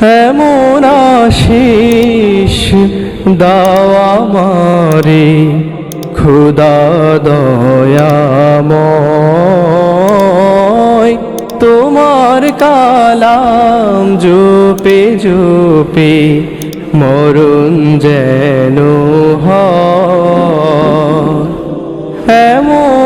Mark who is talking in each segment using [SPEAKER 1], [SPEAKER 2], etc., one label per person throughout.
[SPEAKER 1] এমন আশিস দাওয়া মারে খুদা দয়াময়। তোমার কালাম জোপে জোপে মরণ যেন হয়। এমন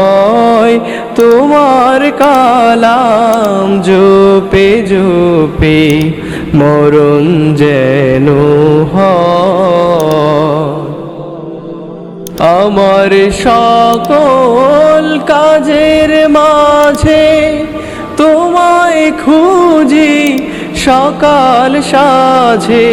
[SPEAKER 1] রয় তোমার কালাম জোপে জোপে, মরণ যেন হয়। আমার সকল কাজের মাঝে তোমায় খুঁজি সকাল সাঝে